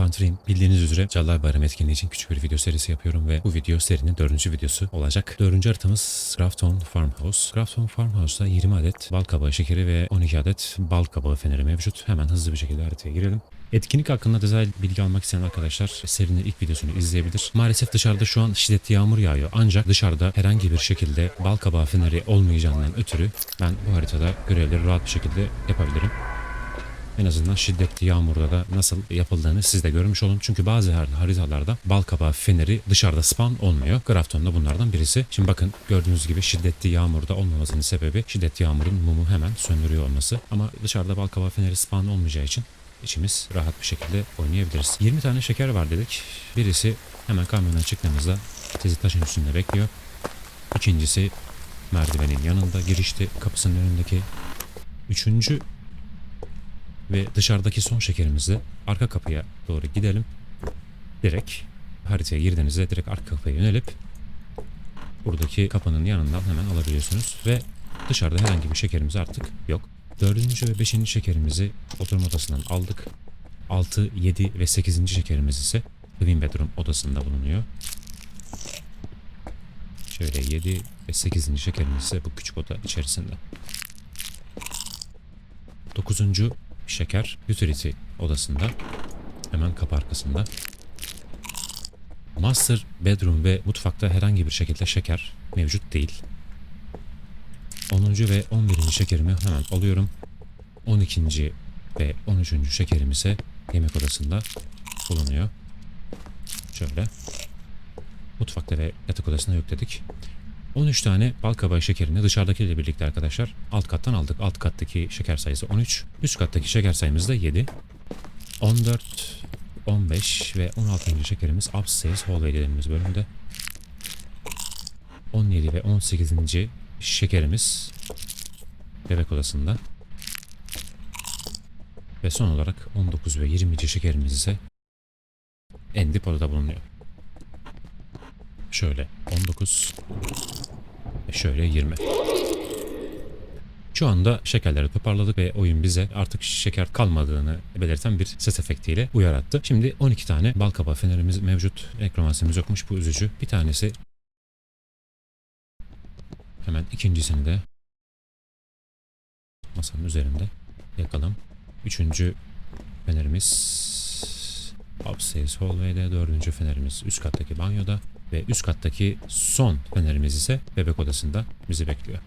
Pantrin bildiğiniz üzere Cadılar Bayramı etkinliği için küçük bir video serisi yapıyorum ve bu video serinin dördüncü videosu olacak. Dördüncü haritamız Grafton Farmhouse. Grafton Farmhouse'da 20 adet bal kabağı şekeri ve 12 adet bal kabağı feneri mevcut. Hemen hızlı bir şekilde haritaya girelim. Etkinlik hakkında detaylı bilgi almak isteyen arkadaşlar serinin ilk videosunu izleyebilir. Maalesef dışarıda şu an şiddetli yağmur yağıyor. Ancak dışarıda herhangi bir şekilde bal kabağı feneri olmayacağından ötürü ben bu haritada görevleri rahat bir şekilde yapabilirim. En azından şiddetli yağmurda da nasıl yapıldığını siz de görmüş olun. Çünkü bazı har- haritalarda bal kabağı feneri dışarıda spawn olmuyor. Grafton da bunlardan birisi. Şimdi bakın gördüğünüz gibi şiddetli yağmurda olmamasının sebebi şiddetli yağmurun mumu hemen söndürüyor olması. Ama dışarıda bal kabağı feneri spawn olmayacağı için içimiz rahat bir şekilde oynayabiliriz. 20 tane şeker var dedik. Birisi hemen kamyondan çıktığımızda sizi taşın üstünde bekliyor. İkincisi merdivenin yanında girişte kapısının önündeki. Üçüncü ve dışarıdaki son şekerimizle arka kapıya doğru gidelim. Direkt haritaya girdiğinizde direkt arka kapıya yönelip buradaki kapının yanından hemen alabiliyorsunuz ve dışarıda herhangi bir şekerimiz artık yok. Dördüncü ve beşinci şekerimizi oturma odasından aldık. 6, 7 ve 8. şekerimiz ise Twin Bedroom odasında bulunuyor. Şöyle 7 ve 8. şekerimiz ise bu küçük oda içerisinde. 9. şeker utility odasında. Hemen kapı arkasında. Master bedroom ve mutfakta herhangi bir şekilde şeker mevcut değil. 10. ve 11. şekerimi hemen alıyorum. 12. ve 13. şekerim ise yemek odasında bulunuyor. Şöyle. Mutfakta ve yatak odasında yok dedik. 13 tane bal kabağı şekerini dışarıdakiyle birlikte arkadaşlar alt kattan aldık. Alt kattaki şeker sayısı 13. Üst kattaki şeker sayımız da 7. 14, 15 ve 16. şekerimiz upstairs hallway dediğimiz bölümde. 17 ve 18. şekerimiz bebek odasında. Ve son olarak 19 ve 20. şekerimiz ise en dip odada bulunuyor. Şöyle 19 ve şöyle 20. Şu anda şekerleri toparladık ve oyun bize artık şeker kalmadığını belirten bir ses efektiyle uyarattı. Şimdi 12 tane bal kabağı fenerimiz mevcut. Ekromansimiz yokmuş bu üzücü. Bir tanesi hemen ikincisini de masanın üzerinde yakalım. Üçüncü fenerimiz upstairs hallway'de. Dördüncü fenerimiz üst kattaki banyoda. Ve üst kattaki son fenerimiz ise bebek odasında bizi bekliyor.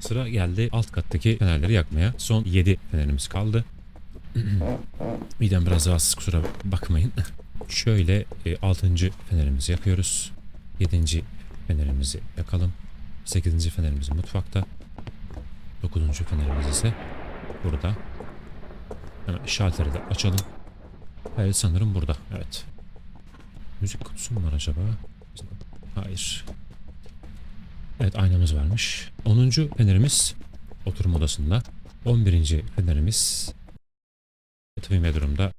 Sıra geldi alt kattaki fenerleri yakmaya. Son 7 fenerimiz kaldı. Midem biraz rahatsız kusura bakmayın. Şöyle 6. fenerimizi yakıyoruz. 7. fenerimizi yakalım. 8. fenerimiz mutfakta. 9. fenerimiz ise burada. Hemen şalteri de açalım. Evet sanırım burada. Evet. Müzik kutusu mu var acaba? Hayır. Evet aynamız varmış. 10. fenerimiz oturma odasında. 11. fenerimiz Twin Bedroom'da.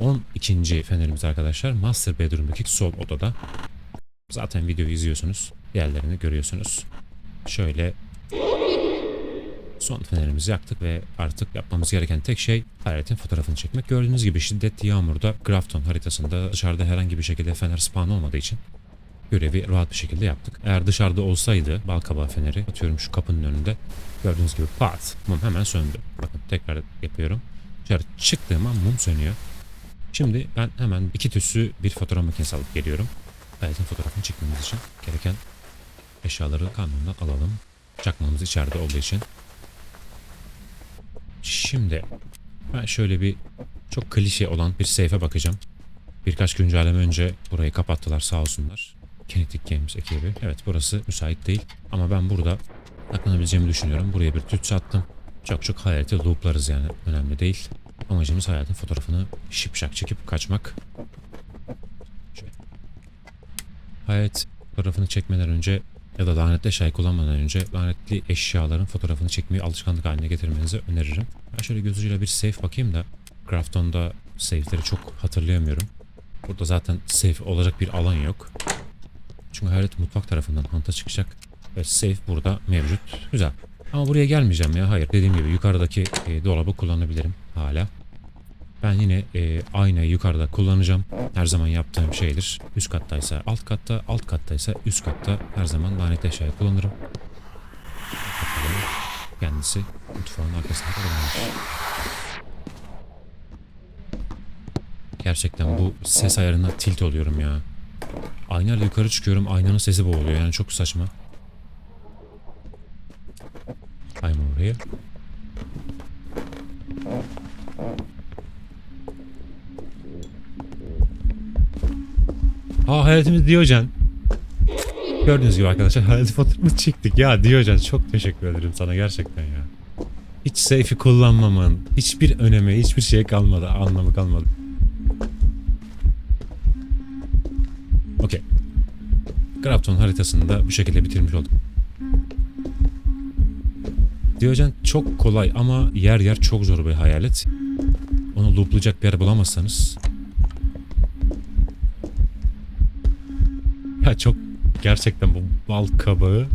12. fenerimiz arkadaşlar Master Bedroom'daki sol odada. Zaten videoyu izliyorsunuz. Diğerlerini görüyorsunuz. Şöyle son fenerimizi yaktık ve artık yapmamız gereken tek şey hayaletin fotoğrafını çekmek. Gördüğünüz gibi şiddetli yağmurda Grafton haritasında dışarıda herhangi bir şekilde fener spawn olmadığı için görevi rahat bir şekilde yaptık. Eğer dışarıda olsaydı bal kabağı feneri atıyorum şu kapının önünde gördüğünüz gibi pat mum hemen söndü. Bakın tekrar yapıyorum. Dışarı çıktığım an mum sönüyor. Şimdi ben hemen iki tüsü bir fotoğraf makinesi alıp geliyorum. Hayaletin fotoğrafını çekmemiz için gereken eşyaları kamyondan alalım. Çakmamız içeride olduğu için Şimdi ben şöyle bir çok klişe olan bir seyfe bakacağım. Birkaç güncelleme önce burayı kapattılar sağ olsunlar. Kinetic Games ekibi. Evet burası müsait değil. Ama ben burada saklanabileceğimi düşünüyorum. Buraya bir tüt sattım. Çok çok hayaleti looplarız yani. Önemli değil. Amacımız hayatın fotoğrafını şipşak çekip kaçmak. Şöyle. Hayat fotoğrafını çekmeden önce ya da lanetli eşyayı kullanmadan önce lanetli eşyaların fotoğrafını çekmeyi alışkanlık haline getirmenizi öneririm. Ben şöyle gözüyle bir safe bakayım da Grafton'da safe'leri çok hatırlayamıyorum. Burada zaten safe olacak bir alan yok. Çünkü hayalet mutfak tarafından hanta çıkacak. Ve safe burada mevcut. Güzel. Ama buraya gelmeyeceğim ya. Hayır. Dediğim gibi yukarıdaki e, dolabı kullanabilirim hala. Ben yine e, aynayı yukarıda kullanacağım. Her zaman yaptığım şeydir. Üst kattaysa alt katta, alt kattaysa üst katta her zaman lanetli eşyayı kullanırım. Bakalım kendisi mutfağın arkasında kullanmış. Gerçekten bu ses ayarına tilt oluyorum ya. Aynayla yukarı çıkıyorum aynanın sesi boğuluyor yani çok saçma. I'm over here. Aa hayaletimiz Diyojen. Gördüğünüz gibi arkadaşlar hayalet fotoğrafını çektik. Ya Diyojen çok teşekkür ederim sana gerçekten ya. Hiç safe'i kullanmamın hiçbir önemi, hiçbir şey kalmadı, anlamı kalmadı. Okey. Grafton haritasını da bu şekilde bitirmiş olduk. Diyojen çok kolay ama yer yer çok zor bir hayalet. Onu looplayacak bir yer bulamazsanız Ya çok gerçekten bu bal kabağı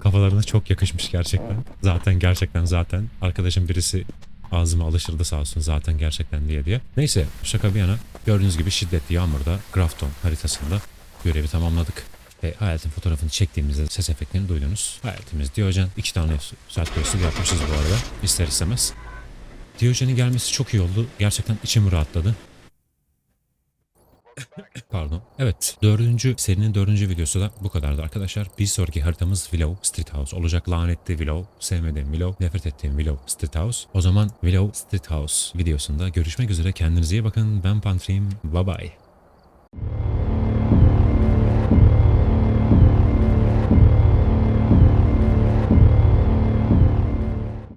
kafalarına çok yakışmış gerçekten. Zaten gerçekten zaten. Arkadaşım birisi ağzıma alışırdı sağ olsun zaten gerçekten diye diye. Neyse şaka bir yana gördüğünüz gibi şiddetli yağmurda Grafton haritasında görevi tamamladık. Ve hayaletin fotoğrafını çektiğimizde ses efektlerini duydunuz. Hayaletimiz Diyojen. iki tane saat gösteri yapmışız bu arada. İster istemez. Diyojen'in gelmesi çok iyi oldu. Gerçekten içim rahatladı. Pardon. Evet. Dördüncü serinin dördüncü videosu da bu kadardı arkadaşlar. Bir sonraki haritamız Willow Street House olacak. Lanetli Willow, sevmediğim Willow, nefret ettiğim Willow Street House. O zaman Willow Street House videosunda görüşmek üzere. Kendinize iyi bakın. Ben Pantrim. Bye bye.